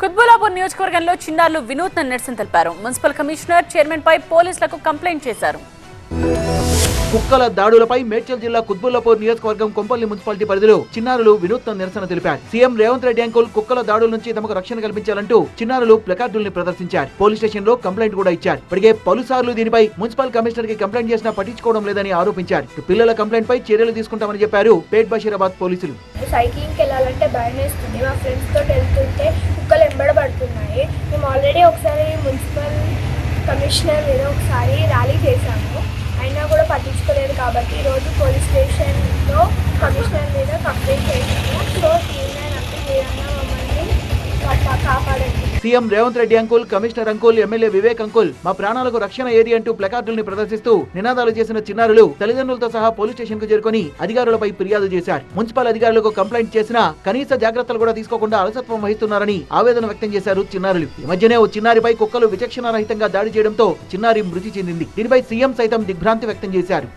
కుత్బులాపూర్ నియోజకవర్గంలో చిన్నారులు వినూత్న నిరసన తెలిపారు. మున్సిపల్ కమిషనర్ చైర్మన్ పై పోలీసులకు కంప్లైంట్ చేశారు. కుక్కల దాడులపై మేడ్చల్ జిల్లా కుత్బుల్లాపూర్ నియోజకవర్గం కొంపల్లి మున్సిపాలిటీ పరిధిలో చిన్నారులు వినూత్న నిరసన తెలిపారు. సీఎం రేవంత్ రెడ్డి అంకుల్ కుక్కల దాడుల నుంచి తమకు రక్షణ కల్పించాలంటూ చిన్నారులు ప్లకార్డుల్ని ప్రదర్శించారు. పోలీస్ స్టేషన్లో కంప్లైంట్ కూడా ఇచ్చారు. ఇప్పటికే పలుసార్లు దీనిపై మున్సిపల్ కమిషనర్కి కంప్లైంట్ చేసినా పట్టించుకోవడం లేదని ఆరోపించారు. పిల్లల కంప్లైంట్ పై చర్యలు తీసుకుంటామని చెప్పారు పేట్ బషీరాబాద్ పోలీసులు. సైక్లింగ్కి వెళ్ళాలంటే భయం వేస్తుంది. మా ఫ్రెండ్స్ తోటి వెళ్తుంటే ఆల్రెడీ ఒకసారి మున్సిపల్ కమిషనర్ మీద ఒకసారి ర్యాలీ చేశాము. అయినా కూడా పట్టించుకోలేదు కాబట్టి ఈరోజు పోలీస్ స్టేషన్లో కమిషనర్ మీద కంప్లైంట్ చేశాము CM Revanth Reddy uncle commissioner uncle MLA Vivek uncle మా ప్రాణాలకు రక్షణ ఏది అంటూ ప్లకార్డుల్ని ప్రదర్శిస్తూ నినాదాలు చేసిన చిన్నారులు తల్లిదండ్రులతో సహా పోలీస్ స్టేషన్కు చేరుకొని అధికారులపై ఫిర్యాదు చేశారు. మున్సిపల్ అధికారులకు కంప్లైంట్ చేసినా కనీస జాగ్రత్తలు కూడా తీసుకోకుండా అలసత్వం వహిస్తున్నారని ఆవేదన వ్యక్తం చేశారు చిన్నారులు. ఈ మధ్యనే ఓ చిన్నారిపై కుక్కలు విచక్షణ రహితంగా దాడి చేయడంతో చిన్నారి మృతి చెందింది. దీనిపై సీఎం సైతం దిగ్భ్రాంతి వ్యక్తం చేశారు.